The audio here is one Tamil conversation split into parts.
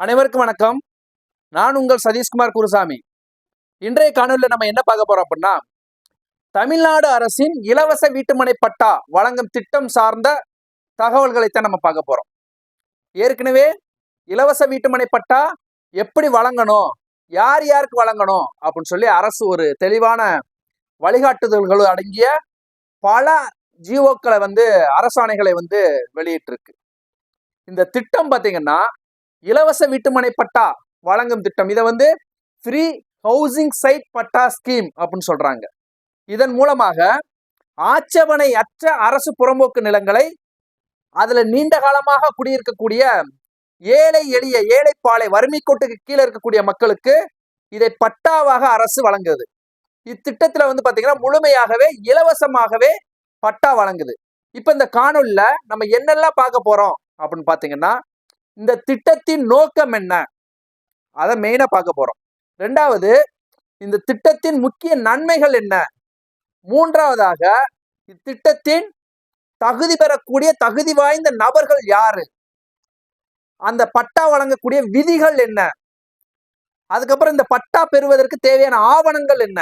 அனைவருக்கும் வணக்கம். நான் உங்கள் சதீஷ்குமார் குருசாமி. இன்றைய காணொலியில் நம்ம என்ன பார்க்க போறோம் அப்படின்னா தமிழ்நாடு அரசின் இலவச வீட்டுமனை பட்டா வழங்கும் திட்டம் சார்ந்த தகவல்களைத்தான் நம்ம பார்க்க போறோம். ஏற்கனவே இலவச வீட்டுமனை பட்டா எப்படி வழங்கணும் யார் யாருக்கு வழங்கணும் அப்படின்னு சொல்லி அரசு ஒரு தெளிவான வழிகாட்டுதல்கள் அடங்கிய பல ஜிஓக்களை வந்து அரசாணைகளை வந்து வெளியிட்டிருக்கு. இந்த திட்டம் பார்த்தீங்கன்னா இலவச வீட்டுமனை பட்டா வழங்கும் திட்டம். இதை வந்து free housing site patta scheme அப்படின்னு சொல்றாங்க. இதன் மூலமாக ஆட்சேபனை அற்ற அரசு புறம்போக்கு நிலங்களை அதுல நீண்ட காலமாக குடியிருக்கக்கூடிய ஏழை எளிய ஏழைப்பாலை வறுமை கோட்டுக்கு கீழே இருக்கக்கூடிய மக்களுக்கு இதை பட்டாவாக அரசு வழங்குது. இத்திட்டத்துல வந்து பாத்தீங்கன்னா முழுமையாகவே இலவசமாகவே பட்டா வழங்குது. இப்ப இந்த காணொலியில நம்ம என்னெல்லாம் பார்க்க போறோம் அப்படின்னு பாத்தீங்கன்னா இந்த திட்டத்தின் நோக்கம் என்ன? அதை மெயினா பார்க்க போறோம். ரெண்டாவது இந்த திட்டத்தின் முக்கிய நன்மைகள் என்ன? மூன்றாவதாக இத்திட்டத்தின் தகுதி பெறக்கூடிய தகுதி வாய்ந்த நபர்கள் யாரு? அந்த பட்டா வழங்கக்கூடிய விதிகள் என்ன? அதுக்கப்புறம் இந்த பட்டா பெறுவதற்கு தேவையான ஆவணங்கள் என்ன?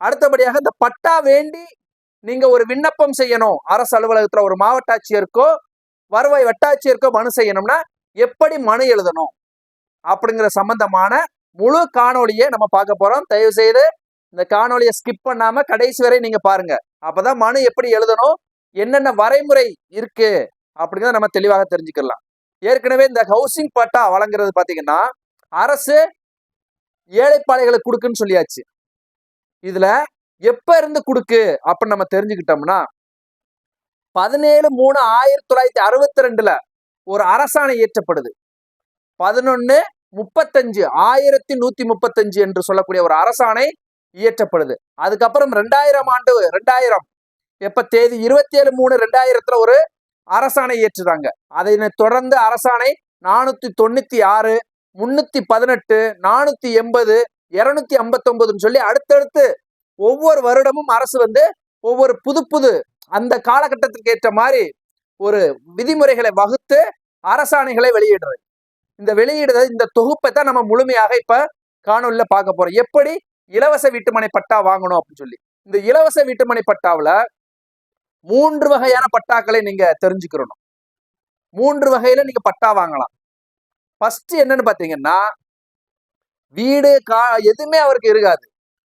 அடுத்தபடியாக இந்த பட்டா வேண்டி நீங்க ஒரு விண்ணப்பம் செய்யணும். அரசு அலுவலகத்துல ஒரு மாவட்ட ஆட்சியருக்கோ வருவாய் வட்டாட்சியருக்கோ மனு செய்யணும்னா எப்படி மனு எழுதணும்? அப்படிங்கிற சம்பந்தமான முழு காணொலியை நம்ம பார்க்க போறோம். தயவு செய்து இந்த காணொலியை ஸ்கிப் பண்ணாம கடைசி வரை நீங்க பாருங்க. அப்பதான் மனு எப்படி எழுதணும்? என்னென்ன வரைமுறை இருக்கு? அப்படிங்கிறத நம்ம தெளிவாக தெரிஞ்சுக்கலாம். ஏற்கனவே இந்த ஹவுசிங் பட்டா வழங்குறது பாத்தீங்கன்னா அரசு ஏழைப்பாளைகளுக்கு கொடுக்குன்னு சொல்லியாச்சு. இதுல எப்ப இருந்து கொடுக்கு? அப்படின்னு நம்ம தெரிஞ்சுக்கிட்டோம்னா பதினேழு மூணு ஆயிரத்தி தொள்ளாயிரத்தி அறுபத்தி ரெண்டுல ஒரு அரசாணை இயற்றப்படுது பதினொன்று முப்பத்தஞ்சு ஆயிரத்தி நூத்தி முப்பத்தஞ்சு என்று சொல்லக்கூடிய ஒரு அரசாணை இயற்றப்படுது. அதுக்கப்புறம் ரெண்டாயிரம் ஆண்டு ரெண்டாயிரம் எப்ப தேதி இருபத்தி ஏழு மூணு ரெண்டாயிரத்துல ஒரு அரசாணை இயற்றுறாங்க அதை தொடர்ந்து அரசாணை நானூத்தி தொண்ணூத்தி ஆறு முன்னூத்தி பதினெட்டு நானூத்தி எண்பது இருநூத்தி ஐம்பத்தி ஒன்பதுன்னு சொல்லி அடுத்தடுத்து ஒவ்வொரு வருடமும் அரசு வந்து ஒவ்வொரு புது புது அந்த காலகட்டத்திற்கு ஏற்ற மாதிரி ஒரு விதிமுறைகளை வகுத்து அரசாணைகளை வெளியிடுறது. இந்த வெளியிடுறது இந்த தொகுப்பை தான் நம்ம முழுமையாக இப்ப காணொலியில பார்க்க போறோம். எப்படி இலவச வீட்டுமனை பட்டா வாங்கணும் அப்படின்னு சொல்லி. இந்த இலவச வீட்டுமனை பட்டாவுல மூன்று வகையான பட்டாக்களை நீங்க தெரிஞ்சுக்கிறணும். மூன்று வகையில நீங்க பட்டா வாங்கலாம். ஃபர்ஸ்ட் என்னன்னு பாத்தீங்கன்னா வீடு கா எதுவுமே அவருக்கு இருக்காது.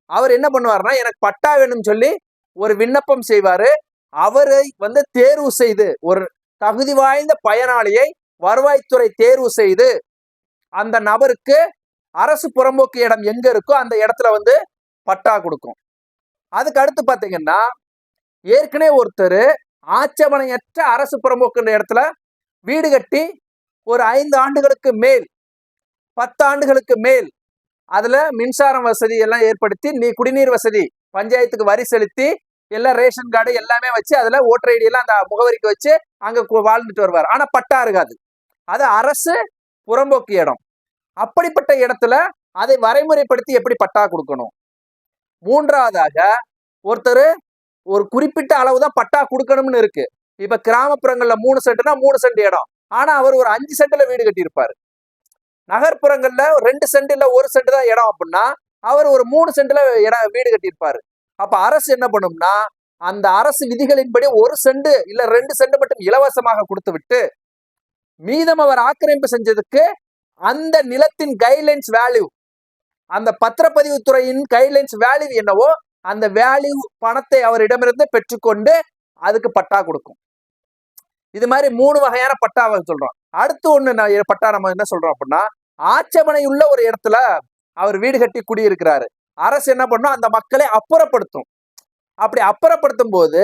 அவர் என்ன பண்ணுவாருன்னா எனக்கு பட்டா வேணும்னு சொல்லி ஒரு விண்ணப்பம் செய்வாரு. அவரை வந்து தேர்வு செய்து ஒரு தகுதி வாய்ந்த பயனாளியை வருவாய்த்துறை தேர்வு செய்து அந்த நபருக்கு அரசு புறம்போக்கு இடம் எங்க இருக்கோ அந்த இடத்துல வந்து பட்டா கொடுக்கும். அதுக்கு அடுத்து பார்த்தீங்கன்னா ஏற்கனவே ஒருத்தர் ஆட்சேபனையற்ற அரசு புறம்போக்குன்ற இடத்துல வீடு கட்டி ஒரு ஐந்து ஆண்டுகளுக்கு மேல் பத்து ஆண்டுகளுக்கு மேல் அதில் மின்சாரம் வசதி எல்லாம் ஏற்படுத்தி நீ குடிநீர் வசதி பஞ்சாயத்துக்கு வரி செலுத்தி எல்லாம் ரேஷன் கார்டு எல்லாமே வச்சு அதில் ஓட்டர் ஐடியெல்லாம் அந்த முகவரிக்கு வச்சு அங்கே வாழ்ந்துட்டு வருவார். ஆனால் பட்டா இருக்காது. அது அரசு புறம்போக்கு இடம். அப்படிப்பட்ட இடத்துல அதை வரைமுறைப்படுத்தி எப்படி பட்டா கொடுக்கணும்? மூன்றாவதாக ஒருத்தர் ஒரு குறிப்பிட்ட அளவு தான் பட்டா கொடுக்கணும்னு இருக்கு. இப்ப கிராமப்புறங்கள்ல மூணு சென்ட்னா மூணு சென்ட் இடம். ஆனா அவர் ஒரு அஞ்சு சென்ட்ல வீடு கட்டியிருப்பாரு. நகர்ப்புறங்கள்ல ரெண்டு சென்ட் இல்ல ஒரு சென்ட் தான் இடம் அப்படின்னா அவர் ஒரு மூணு சென்ட்ல இடம் வீடு கட்டியிருப்பாரு. அப்ப அரசு என்ன பண்ணும்னா அந்த அரசு விதிகளின்படி ஒரு சென்ட் இல்ல ரெண்டு சென்ட் மட்டும் இலவசமாக கொடுத்து விட்டு மீதம் அவர் ஆக்கிரமிப்பு செஞ்சதுக்கு அந்த நிலத்தின் கைட்லைன்ஸ் வேல்யூ அந்த பத்திரப்பதிவு துறையின் கைட்லைன்ஸ் வேல்யூ என்னவோ அந்த வேல்யூ பணத்தை அவரிடமிருந்து பெற்றுக்கொண்டு அதுக்கு பட்டா கொடுக்கும். இது மாதிரி மூணு வகையான பட்டாவை சொல்றோம் அடுத்து ஒண்ணு நான் பட்டா நம்ம என்ன சொல்றோம் அப்படின்னா ஆட்சேபனை உள்ள ஒரு இடத்துல அவர் வீடு கட்டி குடியிருக்கிறாரு. அரசு என்ன பண்ணும்? அந்த மக்களை அப்புறப்படுத்தும். அப்படி அப்புறப்படுத்தும் போது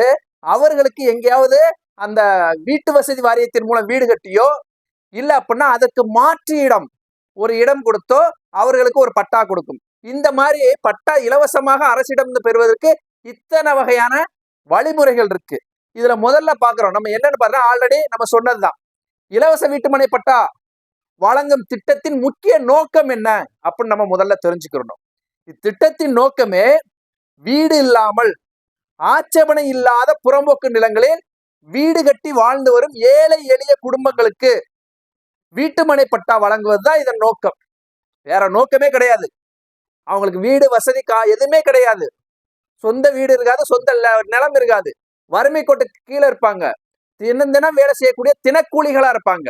அவர்களுக்கு எங்கேயாவது அந்த வீட்டு வசதி வாரியத்தின் மூலம் வீடு கட்டியோ இல்ல அப்படின்னா அதுக்கு மாற்று இடம் ஒரு இடம் கொடுத்தோ அவர்களுக்கு ஒரு பட்டா கொடுக்கும். இந்த மாதிரி பட்டா இலவசமாக அரசிடம் பெறுவதற்கு இத்தனை வகையான வழிமுறைகள் இருக்கு. இதுல முதல்ல பாக்குறோம். நம்ம என்னன்னு பாருங்க ஆல்ரெடி நம்ம சொன்னதுதான் இலவச வீட்டுமனை பட்டா வழங்கும் திட்டத்தின் முக்கிய நோக்கம் என்ன அப்படின்னு நம்ம முதல்ல தெரிஞ்சுக்கிறோம் இத்திட்டத்தின் நோக்கமே வீடு இல்லாமல் ஆட்சேபனை இல்லாத புறம்போக்கு நிலங்களில் வீடு கட்டி வாழ்ந்து வரும் ஏழை எளிய குடும்பங்களுக்கு வீட்டுமனை பட்டா வழங்குவது தான் இதன் நோக்கம். வேற நோக்கமே கிடையாது. அவங்களுக்கு வீடு வசதி கா எதுவுமே கிடையாது. சொந்த வீடு இருக்காது சொந்த நிலம் இருக்காது. வறுமை கோட்டுக்கு கீழே இருப்பாங்க. தினம் தினம் வேலை செய்யக்கூடிய தினக்கூலிகளா இருப்பாங்க.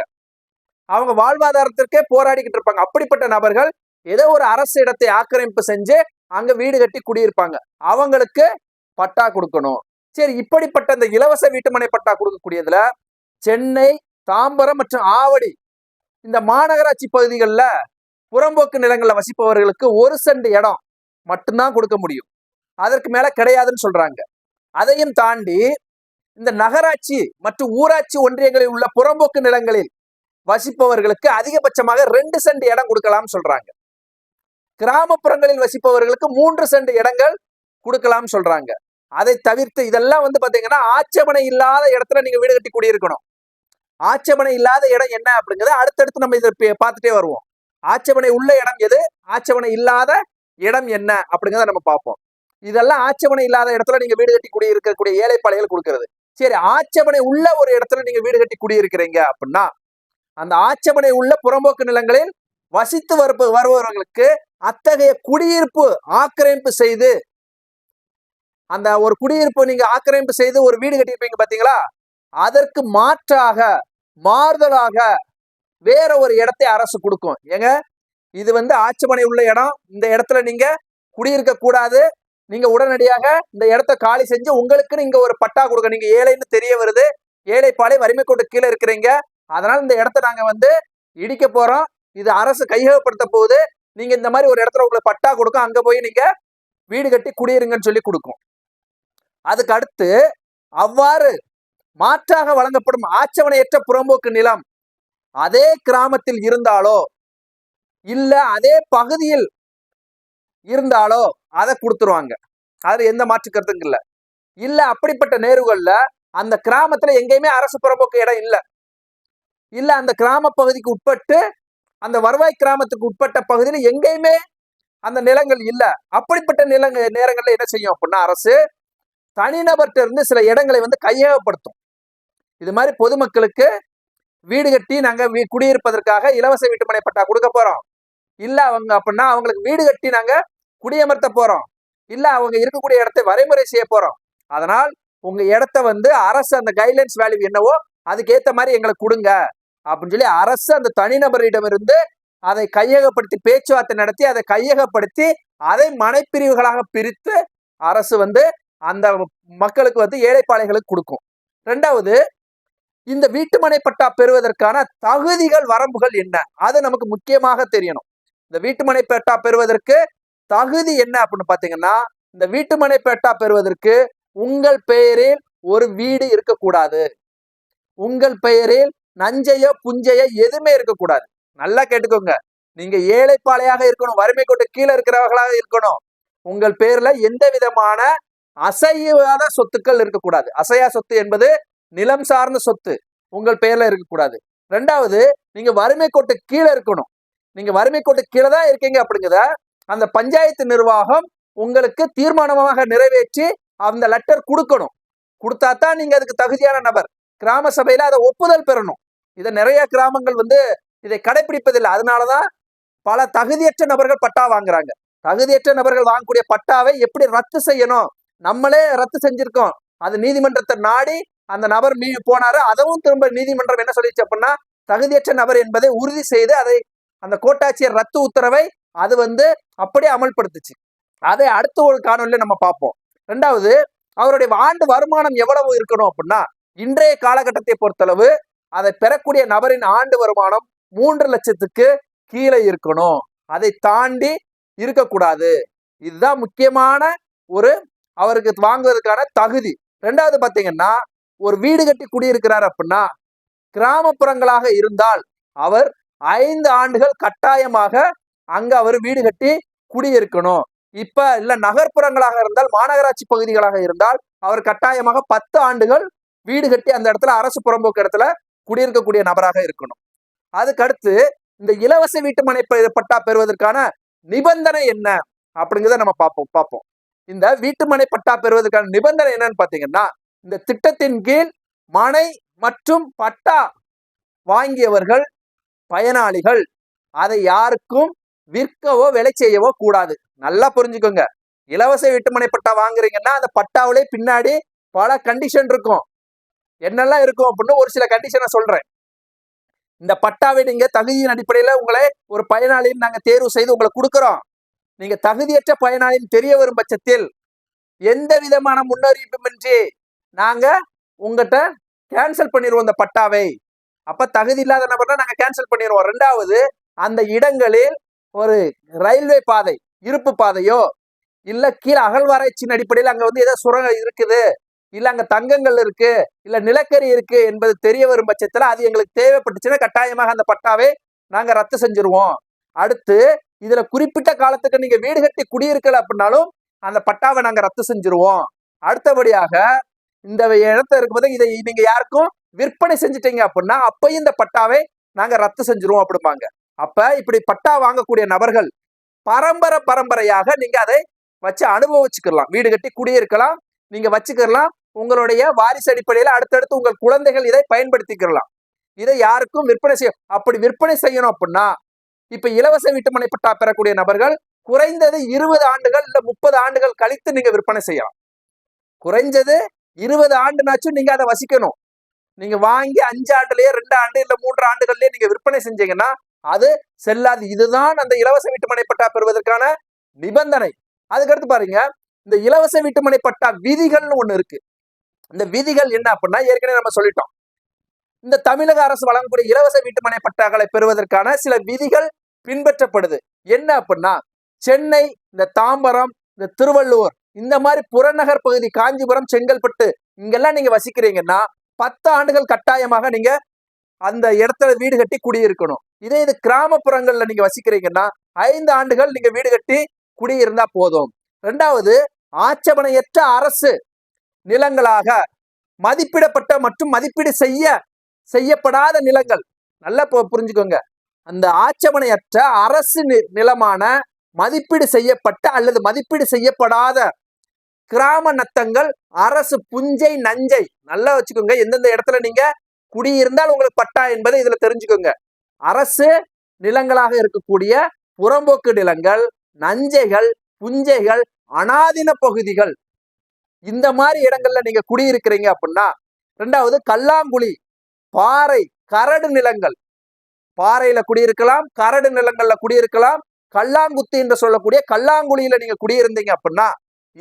அவங்க வாழ்வாதாரத்திற்கே போராடிக்கிட்டு இருப்பாங்க. அப்படிப்பட்ட நபர்கள் ஏதோ ஒரு அரசு இடத்தை ஆக்கிரமிப்பு செஞ்சு அங்க வீடு கட்டி குடியிருப்பாங்க. அவங்களுக்கு பட்டா கொடுக்கணும். சரி இப்படிப்பட்ட இந்த இலவச வீட்டுமனை பட்டா கொடுக்கக்கூடியதுல சென்னை தாம்பரம் மற்றும் ஆவடி இந்த மாநகராட்சி பகுதிகளில் புறம்போக்கு நிலங்களில் வசிப்பவர்களுக்கு ஒரு சென்ட் இடம் மட்டும்தான் கொடுக்க முடியும். அதற்கு மேல கிடையாதுன்னு சொல்றாங்க. அதையும் தாண்டி இந்த நகராட்சி மற்றும் ஊராட்சி ஒன்றியங்களில் உள்ள புறம்போக்கு நிலங்களில் வசிப்பவர்களுக்கு அதிகபட்சமாக ரெண்டு சென்ட் இடம் கொடுக்கலாம்னு சொல்றாங்க. கிராமப்புறங்களில் வசிப்பவர்களுக்கு மூன்று சென்ட் இடங்கள் கொடுக்கலாம்னு சொல்றாங்க. அதை தவிர்த்து இதெல்லாம் வந்து பாத்தீங்கன்னா ஆட்சேபனை இல்லாத இடத்துல நீங்க வீடு கட்டி குடியிருக்கணும். ஆட்சேபனை இல்லாத இடம் என்ன அப்படிங்கறத அடுத்தடுத்து நம்ம இதை பார்த்துட்டே வருவோம். ஆட்சேபனை உள்ள இடம் எது? ஆட்சேபனை இல்லாத இடம் என்ன அப்படிங்கிறத நம்ம பார்ப்போம். இதெல்லாம் ஆட்சேபனை இல்லாத இடத்துல நீங்க வீடு கட்டி குடியிருக்கக்கூடிய ஏழைப்பாளைகள் கொடுக்கறது. சரி ஆட்சேபனை உள்ள ஒரு இடத்துல நீங்க வீடு கட்டி குடியிருக்கிறீங்க அப்படின்னா அந்த ஆட்சேபனை உள்ள புறம்போக்கு நிலங்களில் வசித்து வருப வருபவர்களுக்கு அத்தகைய குடியிருப்பு ஆக்கிரமிப்பு செய்து அந்த ஒரு குடியிருப்பு நீங்க ஆக்கிரமிப்பு செய்து ஒரு வீடு கட்டியிருப்பீங்க பாத்தீங்களா? அதற்கு மாற்றாக மாறுதலாக வேற ஒரு இடத்தை அரசு கொடுக்கும். ஏங்க? இது வந்து ஆட்சிமனை உள்ள இடம். இந்த இடத்துல நீங்க குடியிருக்க கூடாது. நீங்க உடனடியாக இந்த இடத்த காலி செஞ்சு உங்களுக்குன்னு இங்க ஒரு பட்டா கொடுக்க நீங்க ஏழைன்னு தெரிய வருது. ஏழைப்பாளை வறுமை கோட்டு கீழே இருக்கிறீங்க. அதனால இந்த இடத்த நாங்க வந்து இடிக்க போறோம். இது அரசு கையகப்படுத்த போகுது. நீங்க இந்த மாதிரி ஒரு இடத்துல உங்களுக்கு பட்டா கொடுக்கும். அங்க போய் நீங்க வீடு கட்டி குடியிருங்கன்னு சொல்லி கொடுக்கும். அதுக்கு அடுத்து அவ்வாறு மாற்றாக வழங்கப்படும் ஆச்சவணையற்ற புறம்போக்கு நிலம் அதே கிராமத்தில் இருந்தாலோ இல்ல அதே பகுதியில் இருந்தாலோ அதை கொடுத்துருவாங்க. அது எந்த மாற்று கருத்தும் இல்ல. இல்ல அப்படிப்பட்ட நேர்வுகள்ல அந்த கிராமத்துல எங்கேயுமே அரசு புறம்போக்கு இடம் இல்ல. இல்ல அந்த கிராம பகுதிக்கு உட்பட்டு அந்த வருவாய் கிராமத்துக்கு உட்பட்ட பகுதியில் எங்கேயுமே அந்த நிலங்கள் இல்ல. அப்படிப்பட்ட நிலங்க நேரங்கள்ல என்ன செய்யும் அப்படின்னா அரசு தனிநபர்கிட்ட இருந்து சில இடங்களை வந்து கையகப்படுத்தும். இது மாதிரி பொதுமக்களுக்கு வீடு கட்டி நாங்கள் குடியிருப்பதற்காக இலவச வீட்டுமனை பட்டா கொடுக்க போகிறோம் இல்லை அவங்க அப்படின்னா அவங்களுக்கு வீடு கட்டி நாங்கள் குடியமர்த்த போகிறோம் இல்லை அவங்க இருக்கக்கூடிய இடத்தை வரைமுறை செய்ய போகிறோம் அதனால் உங்கள் இடத்த வந்து அரசு அந்த கைட்லைன்ஸ் வேல்யூ என்னவோ அதுக்கேற்ற மாதிரி எங்களுக்கு கொடுங்க. அப்படின்னு சொல்லி அரசு அந்த தனிநபரிடமிருந்து அதை கையகப்படுத்தி பேச்சுவார்த்தை நடத்தி அதை கையகப்படுத்தி அதை மனைப்பிரிவுகளாக பிரித்து அரசு வந்து அந்த மக்களுக்கு வந்து ஏழைப்பாளைகளுக்கு கொடுக்கும். ரெண்டாவது இந்த வீட்டுமனை பட்டா பெறுவதற்கான தகுதிகள் வரம்புகள் என்ன? அது நமக்கு முக்கியமாக தெரியணும். இந்த வீட்டுமனை பேட்டா பெறுவதற்கு தகுதி என்ன அப்படின்னு பாத்தீங்கன்னா இந்த வீட்டுமனை பேட்டா பெறுவதற்கு உங்கள் பெயரில் ஒரு வீடு இருக்கக்கூடாது. உங்கள் பெயரில் நஞ்சையோ புஞ்சையோ எதுவுமே இருக்கக்கூடாது. நல்லா கேட்டுக்கோங்க. நீங்க ஏழைப்பாளையாக இருக்கணும் வறுமை கொண்டு கீழே இருக்கிறவர்களாக இருக்கணும். உங்கள் பேர்ல எந்த விதமான அசையாத சொத்துக்கள் இருக்கக்கூடாது. அசையா சொத்து என்பது நிலம் சார்ந்த சொத்து உங்கள் பெயர்ல இருக்கக்கூடாது. ரெண்டாவது நீங்க வறுமை கோட்டு கீழே இருக்கணும். நீங்க வறுமை கோட்டு கீழே தான் இருக்கீங்க அப்படிங்கிறத அந்த பஞ்சாயத்து நிர்வாகம் உங்களுக்கு தீர்மானமாக நிறைவேற்றி அந்த லெட்டர் கொடுக்கணும். கொடுத்தா தான் நீங்க அதுக்கு தகுதியான நபர். கிராம சபையில அதை ஒப்புதல் பெறணும். இதை நிறைய கிராமங்கள் வந்து இதை கடைபிடிப்பதில்லை அதனாலதான் பல தகுதியற்ற நபர்கள் பட்டா வாங்குறாங்க. தகுதியற்ற நபர்கள் வாங்கக்கூடிய பட்டாவை எப்படி ரத்து செய்யணும்? நம்மளே ரத்து செஞ்சிருக்கோம். அது நீதிமன்றத்தை நாடி அந்த நபர் மீ போனாரு. அதுவும் திரும்ப நீதிமன்றம் என்ன சொல்லிச்சு அப்படின்னா தகுதியற்ற நபர் என்பதை உறுதி செய்து அதை அந்த கோட்டாட்சியர் ரத்து உத்தரவை அது வந்து அப்படியே அமல்படுத்துச்சு. அதை அடுத்த ஒரு காணொலியில நம்ம பார்ப்போம். ரெண்டாவது அவருடைய ஆண்டு வருமானம் எவ்வளவு இருக்கணும் அப்படின்னா இன்றைய காலகட்டத்தை பொறுத்தளவு அதை பெறக்கூடிய நபரின் ஆண்டு வருமானம் மூன்று லட்சத்துக்கு கீழே இருக்கணும். அதை தாண்டி இருக்கக்கூடாது. இதுதான் முக்கியமான ஒரு அவருக்கு வாங்குவதற்கான தகுதி. ரெண்டாவது பார்த்தீங்கன்னா ஒரு வீடு கட்டி குடியிருக்கிறார் அப்படின்னா கிராமப்புறங்களாக இருந்தால் அவர் ஐந்து ஆண்டுகள் கட்டாயமாக அங்க அவர் வீடு கட்டி குடியிருக்கணும். இப்ப இல்ல நகர்ப்புறங்களாக இருந்தால் மாநகராட்சி பகுதிகளாக இருந்தால் அவர் கட்டாயமாக பத்து ஆண்டுகள் வீடு கட்டி அந்த இடத்துல அரசு புறம்போக்கு இடத்துல குடியிருக்கக்கூடிய நபராக இருக்கணும். அதுக்கடுத்து இந்த இலவச வீட்டுமனை மனை பட்டா பெறுவதற்கான நிபந்தனை என்ன? அப்படிங்கிறத நம்ம பார்ப்போம் பார்ப்போம் இந்த வீட்டுமனை பட்டா பெறுவதற்கான நிபந்தனை என்னன்னு பாத்தீங்கன்னா இந்த திட்டத்தின் கீழ் மனை மற்றும் பட்டா வாங்கியவர்கள் பயனாளிகள். அதை யாருக்கும் விற்கவோ விலை செய்யவோ கூடாது. நல்லா புரிஞ்சுக்கோங்க. இலவச வீட்டுமனை பட்டா வாங்குறீங்கன்னா அந்த பட்டாவிலே பின்னாடி பல கண்டிஷன் இருக்கும். என்னெல்லாம் இருக்கும் அப்படின்னு ஒரு சில கண்டிஷனை சொல்றேன். இந்த பட்டாவை நீங்க தகுதியின் அடிப்படையில உங்களை ஒரு பயனாளின்னு நாங்க தேர்வு செய்து உங்களை கொடுக்குறோம். நீங்க தகுதியற்ற பயனாளின்னு தெரிய வரும் பட்சத்தில் எந்த விதமான முன்னறிவிப்புமின்றி நாங்கள் உங்கள்கிட்ட கேன்சல் பண்ணிடுவோம் அந்த பட்டாவை. அப்போ தகுதி இல்லாத நபர்னா நாங்கள் கேன்சல் பண்ணிடுவோம் ரெண்டாவது அந்த இடங்களில் ஒரு ரயில்வே பாதை இருப்பு பாதையோ இல்லை கீழே அகழ்வாராய்ச்சியின் அடிப்படையில் அங்கே வந்து ஏதோ சுரங்கம் இருக்குது இல்லை அங்கே தங்கங்கள் இருக்கு இல்லை நிலக்கரி இருக்கு என்பது தெரிய வரும் பட்சத்தில் அது எங்களுக்கு தேவைப்பட்டுச்சுன்னா கட்டாயமாக அந்த பட்டாவை நாங்கள் ரத்து செஞ்சிருவோம். அடுத்து இதில் குறிப்பிட்ட காலத்துக்கு நீங்கள் வீடு கட்டி குடியிருக்கல அப்படின்னாலும் அந்த பட்டாவை நாங்கள் ரத்து செஞ்சிருவோம். அடுத்தபடியாக இந்த இடத்த இருக்கும்போது இதை நீங்க யாருக்கும் விற்பனை செஞ்சுட்டீங்க அப்படின்னா அப்பயும் இந்த பட்டாவை நாங்க ரத்து செஞ்சிருவோம் அப்படிம்பாங்க. அப்ப இப்படி பட்டா வாங்கக்கூடிய நபர்கள் பரம்பரை பரம்பரையாக நீங்க அதை வச்சு அனுபவிச்சுக்கலாம். வீடு கட்டி குடியிருக்கலாம் நீங்க வச்சுக்கலாம். உங்களுடைய வாரிசு அடிப்படையில அடுத்தடுத்து உங்கள் குழந்தைகள் இதை பயன்படுத்திக்கலாம். இதை யாருக்கும் விற்பனை செய்ய அப்படி விற்பனை செய்யணும் அப்படின்னா இப்ப இலவச வீட்டுமனை பட்டா பெறக்கூடிய நபர்கள் குறைந்தது இருபது ஆண்டுகள் இல்ல முப்பது ஆண்டுகள் கழித்து நீங்க விற்பனை செய்யலாம். குறைஞ்சது இருபது ஆண்டுனாச்சும் நீங்க அதை வசிக்கணும். நீங்க வாங்கி அஞ்சு ஆண்டுலயே ரெண்டு ஆண்டு இல்ல மூன்று ஆண்டுகள்லயே நீங்க விற்பனை செஞ்சீங்கன்னா அது செல்லாது. இதுதான் அந்த இலவச வீட்டுமனை பட்டா பெறுவதற்கான நிபந்தனை. அதுக்கடுத்து பாருங்க இந்த இலவச வீட்டுமனை பட்டா விதிகள்னு ஒண்ணு இருக்கு. இந்த விதிகள் என்ன அப்படின்னா ஏற்கனவே நம்ம சொல்லிட்டோம். இந்த தமிழக அரசு வழங்கக்கூடிய இலவச வீட்டுமனை பட்டாக்களை பெறுவதற்கான சில விதிகள் பின்பற்றப்படுது. என்ன அப்படின்னா சென்னை இந்த தாம்பரம் இந்த திருவள்ளுவர் இந்த மாதிரி புறநகர் பகுதி காஞ்சிபுரம் செங்கல்பட்டு இங்கெல்லாம் நீங்க வசிக்கிறீங்கன்னா பத்து ஆண்டுகள் கட்டாயமாக நீங்க அந்த இடத்துல வீடு கட்டி குடியிருக்கணும். இதே இது கிராமப்புறங்கள்ல நீங்க வசிக்கிறீங்கன்னா ஐந்து ஆண்டுகள் நீங்க வீடு கட்டி குடியிருந்தா போதும். ரெண்டாவது ஆட்சேபனையற்ற அரசு நிலங்களாக மதிப்பிடப்பட்ட மற்றும் மதிப்பீடு செய்ய செய்யப்படாத நிலங்கள். நல்லா புரிஞ்சுக்கோங்க. அந்த ஆட்சேபனையற்ற அரசு நி- நிலமான மதிப்பீடு செய்யப்பட்ட அல்லது மதிப்பீடு செய்யப்படாத கிராம நத்தங்கள் அரசு புஞ்சை நஞ்சை. நல்லா வச்சுக்கோங்க. எந்தெந்த இடத்துல நீங்க குடியிருந்தால் உங்களுக்கு பட்டா என்பதை இதுல தெரிஞ்சுக்கோங்க. அரசு நிலங்களாக இருக்கக்கூடிய புறம்போக்கு நிலங்கள் நஞ்சைகள் புஞ்சைகள் அனாதின பகுதிகள். இந்த மாதிரி இடங்கள்ல நீங்க குடியிருக்கிறீங்க அப்படின்னா ரெண்டாவது கல்லாங்குழி பாறை கரடு நிலங்கள். பாறையில குடியிருக்கலாம் கரடு நிலங்கள்ல குடியிருக்கலாம். கல்லாங்குத்தி என்று சொல்லக்கூடிய கல்லாங்குழியில நீங்க குடியிருந்தீங்க அப்படின்னா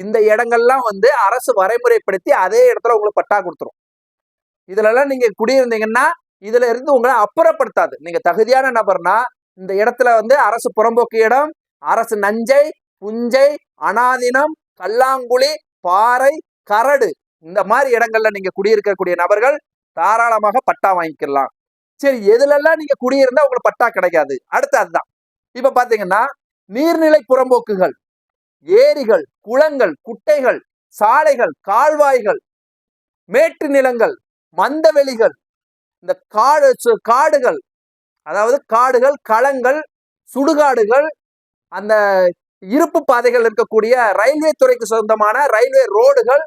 இந்த இடங்கள்லாம் வந்து அரசு வரைமுறைப்படுத்தி அதே இடத்துல உங்களுக்கு பட்டா கொடுத்துரும். இதுலலாம் நீங்கள் நீங்க குடியிருந்தீங்கன்னா இதுல இருந்து உங்களை அப்புறப்படுத்தாது. நீங்க தகுதியான நபர்னா இந்த இடத்துல வந்து அரசு புறம்போக்கு இடம் அரசு நஞ்சை புஞ்சை அனாதினம் கல்லாங்குழி பாறை கரடு இந்த மாதிரி இடங்கள்ல நீங்க குடியிருக்கக்கூடிய நபர்கள் தாராளமாக பட்டா வாங்கிக்கலாம். சரி எதுலெல்லாம் நீங்க குடியிருந்தா உங்களுக்கு பட்டா கிடைக்காது? அடுத்து அதுதான். இப்ப பாத்தீங்கன்னா நீர்நிலை புறம்போக்குகள். ஏரிகள் குளங்கள் குட்டைகள் சாலைகள் கால்வாய்கள் மேட்டு நிலங்கள் மந்தவெளிகள் இந்த காடு சு- காடுகள் அதாவது காடுகள் களங்கள் சுடுகாடுகள் அந்த இருப்பு பாதைகள் இருக்கக்கூடிய ரயில்வே துறைக்கு சொந்தமான ரயில்வே ரோடுகள்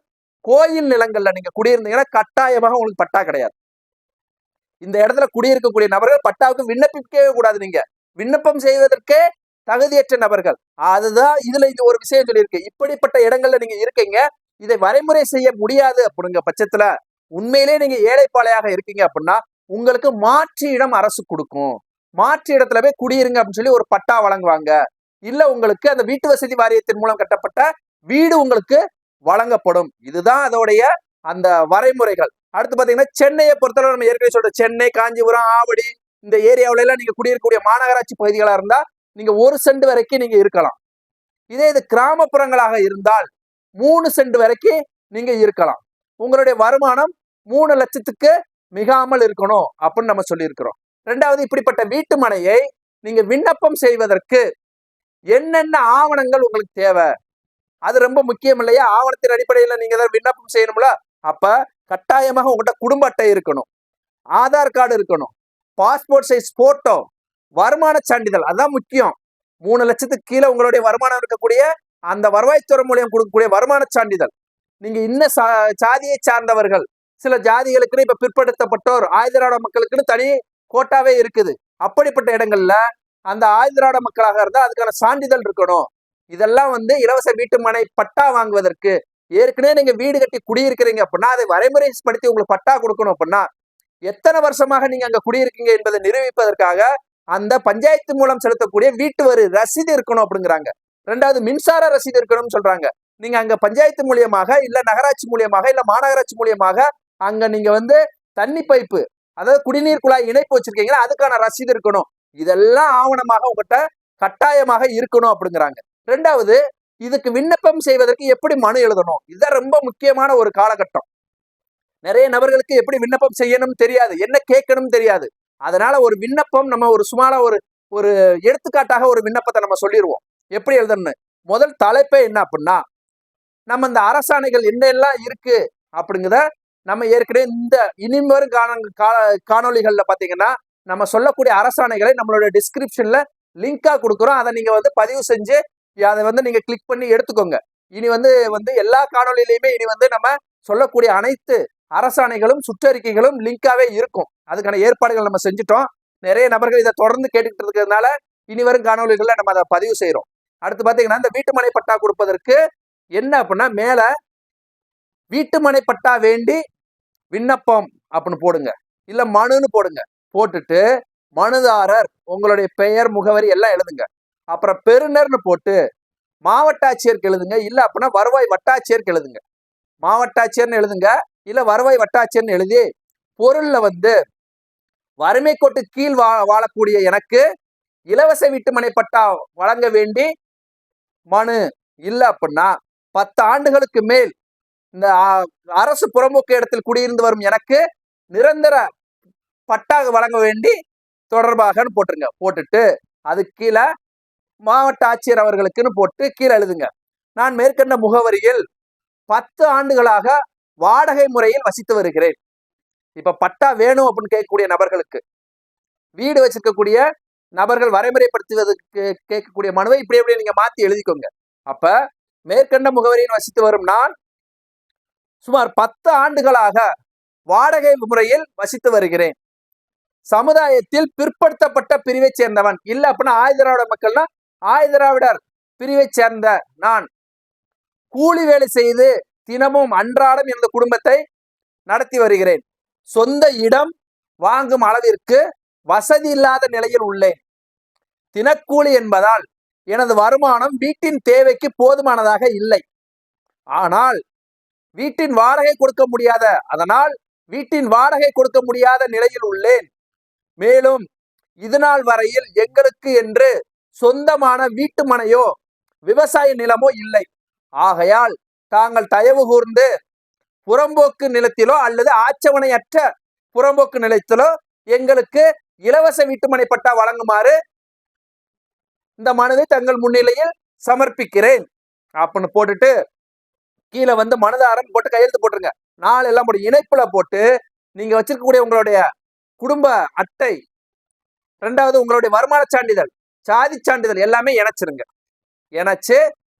கோயில் நிலங்கள்ல நீங்க குடியிருந்தீங்கன்னா கட்டாயமாக உங்களுக்கு பட்டா கிடையாது. இந்த இடத்துல குடியிருக்கக்கூடிய நபர்கள் பட்டாவுக்கு விண்ணப்பிக்கவே கூடாது நீங்க. விண்ணப்பம் செய்வதற்கே தகுதியற்ற நபர்கள். அதுதான் இதுல இந்த ஒரு விஷயம் சொல்லியிருக்கு. இப்படிப்பட்ட இடங்கள்ல நீங்க இருக்கீங்க. இதை வரைமுறை செய்ய முடியாது அப்படிங்க பட்சத்துல உண்மையிலே நீங்க ஏழைப்பாளையாக இருக்கீங்க அப்படின்னா உங்களுக்கு மாற்று இடம் அரசு கொடுக்கும். மாற்று இடத்துல போய் குடியிருங்க அப்படின்னு சொல்லி ஒரு பட்டா வழங்குவாங்க. இல்ல உங்களுக்கு அந்த வீட்டு வசதி வாரியத்தின் மூலம் கட்டப்பட்ட வீடு உங்களுக்கு வழங்கப்படும். இதுதான் அதோடைய அந்த வரைமுறைகள். அடுத்து பாத்தீங்கன்னா சென்னையை பொறுத்தளவு நம்ம ஏற்கனவே சொல்ற சென்னை காஞ்சிபுரம் ஆவடி இந்த ஏரியாவில எல்லாம் நீங்க குடியிருக்கக்கூடிய மாநகராட்சி பகுதிகளா இருந்தா நீங்க ஒரு சென்ட் வரைக்கும் நீங்க இருக்கலாம். இதே இது கிராமப்புறங்களாக இருந்தால் மூணு சென்ட் வரைக்கும் நீங்க இருக்கலாம். உங்களுடைய வருமானம் மூணு லட்சத்துக்கு மிகாமல் இருக்கணும் அப்படின்னு நம்ம சொல்லியிருக்கிறோம். ரெண்டாவது இப்படிப்பட்ட வீட்டு மனையை நீங்க விண்ணப்பம் செய்வதற்கு என்னென்ன ஆவணங்கள் உங்களுக்கு தேவை? அது ரொம்ப முக்கியம் இல்லையா? ஆவணத்தின் அடிப்படையில் நீங்க ஏதாவது விண்ணப்பம் செய்யணும்ல? அப்ப கட்டாயமாக உங்கள்கிட்ட குடும்ப அட்டை இருக்கணும். ஆதார் கார்டு இருக்கணும். பாஸ்போர்ட் சைஸ் போட்டோ வருமான சான்றிதழ். அதான் முக்கியம். மூணு லட்சத்துக்கு கீழே உங்களுடைய வருமானம் இருக்கக்கூடிய அந்த வருவாய்த்துறை மூலியம் கொடுக்கக்கூடிய வருமான சான்றிதழ். நீங்க இன்ன சா- சாதியை சார்ந்தவர்கள். சில ஜாதிகளுக்குன்னு இப்ப பிற்படுத்தப்பட்டோர் ஆயுதராட மக்களுக்குன்னு தனி கோட்டாவே இருக்குது. அப்படிப்பட்ட இடங்கள்ல அந்த ஆயுதராட மக்களாக இருந்தால் அதுக்கான சான்றிதழ் இருக்கணும். இதெல்லாம் வந்து இலவச வீட்டு மனை பட்டா வாங்குவதற்கு ஏற்கனவே நீங்க வீடு கட்டி குடியிருக்கிறீங்க அப்படின்னா அதை வரைமுறைப்படுத்தி உங்களுக்கு பட்டா கொடுக்கணும் அப்படின்னா எத்தனை வருஷமாக நீங்க அங்க குடியிருக்கீங்க என்பதை நிரூபிப்பதற்காக அந்த பஞ்சாயத்து மூலம் செலுத்தக்கூடிய வீட்டு வரி ரசீது இருக்கணும் அப்படிங்கிறாங்க. ரெண்டாவது மின்சார ரசீது இருக்கணும்னு சொல்றாங்க. நீங்க அங்க பஞ்சாயத்து மூலியமாக இல்ல நகராட்சி மூலியமாக இல்ல மாநகராட்சி மூலியமாக அங்க நீங்க வந்து தண்ணி பைப்பு அதாவது குடிநீர் குழாய் இணைப்பு வச்சிருக்கீங்கன்னா அதுக்கான ரசீது இருக்கணும். இதெல்லாம் ஆவணமாக உங்ககிட்ட கட்டாயமாக இருக்கணும் அப்படிங்கிறாங்க. ரெண்டாவது இதுக்கு விண்ணப்பம் செய்வதற்கு எப்படி மனு எழுதணும்? இதுதான் ரொம்ப முக்கியமான ஒரு காலகட்டம். நிறைய நபர்களுக்கு எப்படி விண்ணப்பம் செய்யணும் தெரியாது. என்ன கேட்கணும் தெரியாது. அதனால ஒரு விண்ணப்பம் நம்ம ஒரு சுமாரா ஒரு ஒரு எடுத்துக்காட்டாக ஒரு விண்ணப்பத்தை நம்ம சொல்லிடுவோம் எப்படி எழுதணும்னு? முதல் தலைப்பே என்ன அப்படின்னா நம்ம இந்த அரசாணைகள் என்னெல்லாம் இருக்கு அப்படிங்கிறத நம்ம ஏற்கனவே இந்த இனிமேலும் காண கா- காணொளிகள்ல நம்ம சொல்லக்கூடிய அரசாணைகளை நம்மளோட டிஸ்கிரிப்ஷன்ல லிங்காக கொடுக்குறோம். அதை நீங்க வந்து பதிவு செஞ்சு அதை வந்து நீங்க கிளிக் பண்ணி எடுத்துக்கோங்க. இனி வந்து வந்து எல்லா காணொலியிலையுமே இனி வந்து நம்ம சொல்லக்கூடிய அனைத்து அரசாணைகளும் சுற்றறிக்கைகளும் லிங்காகவே இருக்கும். அதுக்கான ஏற்பாடுகள் நம்ம செஞ்சுட்டோம். நிறைய நபர்கள் இதை தொடர்ந்து கேட்டுக்கிட்டு இருக்கிறதுனால இனி வரும் காணொலிகளில் நம்ம அதை பதிவு செய்கிறோம் அடுத்து பார்த்தீங்கன்னா இந்த வீட்டுமனை பட்டா கொடுப்பதற்கு என்ன அப்படின்னா மேலே வீட்டுமனை பட்டா வேண்டி விண்ணப்பம் அப்படின்னு போடுங்க. இல்லை மனுன்னு போடுங்க. போட்டுட்டு மனுதாரர் உங்களுடைய பெயர் முகவரி எல்லாம் எழுதுங்க. அப்புறம் பெருநர்னு போட்டு மாவட்ட ஆட்சியருக்கு எழுதுங்க. இல்லை அப்படின்னா வருவாய் வட்டாட்சியருக்கு எழுதுங்க. மாவட்ட ஆட்சியர்னு எழுதுங்க. இல்லை வருவாய் வட்டாட்சியர்னு எழுதி பொருளில் வந்து வறுமை கோட்டு கீழ் வா வாழக்கூடிய எனக்கு இலவச வீட்டுமனை பட்டா வழங்க வேண்டி மனு இல்லை அப்படின்னா பத்து ஆண்டுகளுக்கு மேல் இந்த அரசு புறம்போக்கு இடத்தில் குடியிருந்து வரும் எனக்கு நிரந்தர பட்டா வழங்க வேண்டி தொடர்பாகன்னு போட்டுருங்க. போட்டுட்டு அது கீழே மாவட்ட ஆட்சியர் அவர்களுக்குன்னு போட்டு கீழே எழுதுங்க. நான் மேற்கண்ட முகவரியில் பத்து ஆண்டுகளாக வாடகை முறையில் வசித்து வருகிறேன். இப்ப பட்டா வேணும் அப்படின்னு கேட்கக்கூடிய நபர்களுக்கு வீடு வச்சிருக்கக்கூடிய நபர்கள் வரைமுறைப்படுத்துவதற்கு கேட்கக்கூடிய மனுவை இப்படி எப்படி நீங்க மாத்தி எழுதிக்கோங்க. அப்ப மேற்கண்ட முகவரியில் வசித்து வரும் நான் சுமார் பத்து ஆண்டுகளாக வாடகை முறையில் வசித்து வருகிறேன். சமுதாயத்தில் பிற்படுத்தப்பட்ட பிரிவை சேர்ந்தவன். இல்ல அப்படின்னா ஆயுதராவிட மக்கள்னா ஆயுதராவிடர் பிரிவை சேர்ந்த நான். கூலி வேலை செய்து தினமும் அன்றாடம் எனது குடும்பத்தை நடத்தி வருகிறேன். சொந்த இடம் வாங்கும் அளவிற்கு வசதி இல்லாத நிலையில் உள்ளேன். தினக்கூலி என்பதால் எனது வருமானம் வீட்டின் தேவைக்கு போதுமானதாக இல்லை. ஆனால் வீட்டின் வாடகை கொடுக்க முடியாத அதனால் வீட்டின் வாடகை கொடுக்க முடியாத நிலையில் உள்ளேன். மேலும் இதுநாள் வரையில் எங்களுக்கு என்று சொந்தமான வீட்டு மனையோ விவசாய நிலமோ இல்லை. ஆகையால் தாங்கள் தயவு கூர்ந்து புறம்போக்கு நிலத்திலோ அல்லது ஆச்சவணையற்ற புறம்போக்கு நிலத்திலோ எங்களுக்கு இலவச வீட்டுமனை பட்டா வழங்குமாறு இந்த மனதை தங்கள் முன்னிலையில் சமர்ப்பிக்கிறேன். அப்படின்னு போட்டுட்டு கீழே வந்து மனதாரம் போட்டு கையெழுத்து போட்டுருங்க. நாலு எல்லாம் போட்டு இணைப்புல போட்டு நீங்க வச்சிருக்கக்கூடிய உங்களுடைய குடும்ப அட்டை ரெண்டாவது உங்களுடைய வருமான சான்றிதழ் சாதி சான்றிதழ் எல்லாமே இணைச்சிருங்க. இணைச்சு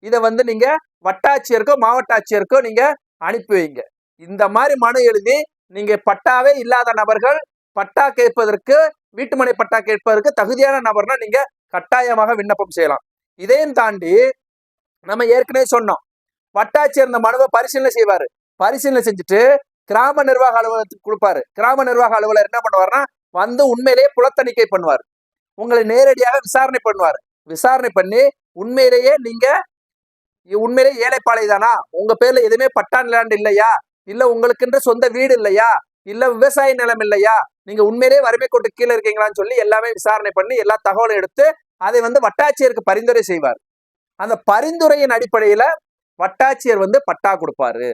இதை வந்து நீங்க வட்டாட்சியருக்கோ மாவட்ட ஆட்சியருக்கோ நீங்க அனுப்பி வைங்க. இந்த மாதிரி மனு எழுதி நீங்க பட்டாவே இல்லாத நபர்கள் பட்டா கேட்பதற்கு வீட்டுமனை பட்டா கேட்பதற்கு தகுதியான நபர்னா நீங்க கட்டாயமாக விண்ணப்பம் செய்யலாம். இதையும் தாண்டி நம்ம ஏற்கனவே சொன்னோம். வட்டாட்சியர் இந்த மனுவை பரிசீலனை செய்வாரு. பரிசீலனை செஞ்சுட்டு கிராம நிர்வாக அலுவலகத்துக்கு கொடுப்பாரு. கிராம நிர்வாக அலுவலர் என்ன பண்ணுவாருன்னா வந்து உண்மையிலேயே புலத்தணிக்கை பண்ணுவார். உங்களை நேரடியாக விசாரணை பண்ணுவார். விசாரணை பண்ணி உண்மையிலேயே நீங்க உண்மையிலேயே ஏழைப்பாளை தானா உங்க பேர்ல எதுவுமே பட்டா நிலாண்டு இல்லையா? இல்ல உங்களுக்குன்ற சொந்த வீடு இல்லையா? இல்ல விவசாய நிலம் இல்லையா? நீங்க உண்மையிலேயே வறுமை கோட்டு கீழே இருக்கீங்களான்னு சொல்லி எல்லாமே விசாரணை பண்ணி எல்லா தகவலும் எடுத்து அதை வந்து வட்டாட்சியருக்கு பரிந்துரை செய்வார். அந்த பரிந்துரையின் அடிப்படையில வட்டாட்சியர் வந்து பட்டா கொடுப்பாரு.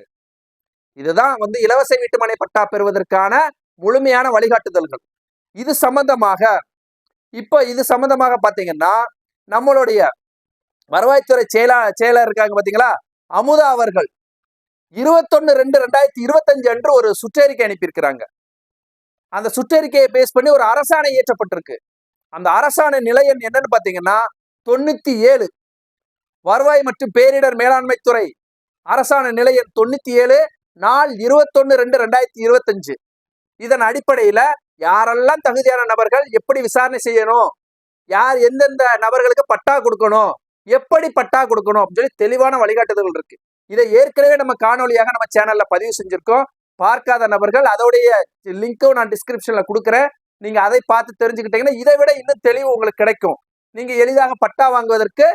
இதுதான் வந்து இலவச வீட்டுமனை பட்டா பெறுவதற்கான முழுமையான வழிகாட்டுதல்கள். இது சம்பந்தமாக இப்போ இது சம்பந்தமாக பாத்தீங்கன்னா நம்மளுடைய வருவாய்த்துறை செயலா செயலர் இருக்காங்க பாத்தீங்களா? அமுதா அவர்கள். இருபத்தொன்னு ரெண்டு ரெண்டாயிரத்தி இருபத்தஞ்சு அன்று ஒரு சுற்றறிக்கை அனுப்பியிருக்கிறாங்க. அந்த சுற்றறிக்கையை பேஸ் பண்ணி ஒரு அரசாணை இயற்றப்பட்டிருக்கு. அந்த அரசாணை நிலையம் என்னன்னு பார்த்தீங்கன்னா தொண்ணூத்தி ஏழு வருவாய் மற்றும் பேரிடர் மேலாண்மை துறை அரசாணை நிலையம் தொண்ணூத்தி ஏழு நாள் இருபத்தொன்னு ரெண்டு ரெண்டாயிரத்தி இருபத்தஞ்சு. இதன் அடிப்படையில யாரெல்லாம் தகுதியான நபர்கள் எப்படி விசாரணை செய்யணும் யார் எந்தெந்த நபர்களுக்கு பட்டா கொடுக்கணும் எப்படி பட்டா கொடுக்கணும் அப்படின்னு சொல்லி தெளிவான வழிகாட்டுதல்கள் இருக்கு. இதை ஏற்கனவே நம்ம காணொலியாக நம்ம சேனல்ல பதிவு செஞ்சிருக்கோம். பார்க்காத நபர்கள் அதோடைய லிங்க்கும் நான் டிஸ்கிரிப்ஷன்ல கொடுக்குறேன். நீங்க அதை பார்த்து தெரிஞ்சுக்கிட்டீங்கன்னா இதை விட இன்னும் தெளிவு உங்களுக்கு கிடைக்கும். நீங்க எளிதாக பட்டா வாங்குவதற்கு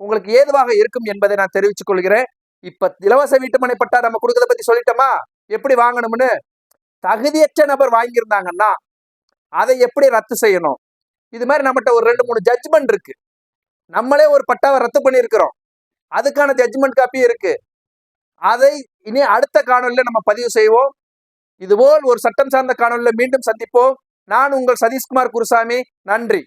உங்களுக்கு ஏதுவாக இருக்கும் என்பதை நான் தெரிவித்துக் கொள்கிறேன். இப்ப இலவச வீட்டுமனை பட்டா நம்ம கொடுக்கறத பத்தி சொல்லிட்டோமா? எப்படி வாங்கணும்னு? தகுதியற்ற நபர் வாங்கியிருந்தாங்கன்னா அதை எப்படி ரத்து செய்யணும்? இது மாதிரி நம்மகிட்ட ஒரு ரெண்டு மூணு ஜட்ஜ்மெண்ட் இருக்கு. நம்மளே ஒரு பட்டாவை ரத்து பண்ணியிருக்கிறோம். அதுக்கான ஜட்ஜ்மெண்ட் காப்பியும் இருக்கு. அதை இனி அடுத்த காணொலியில் நம்ம பதிவு செய்வோம். இதுபோல் ஒரு சட்டம் சார்ந்த காணொலியில் மீண்டும் சந்திப்போம். நான் உங்கள் சதீஷ்குமார் குருசாமி. நன்றி.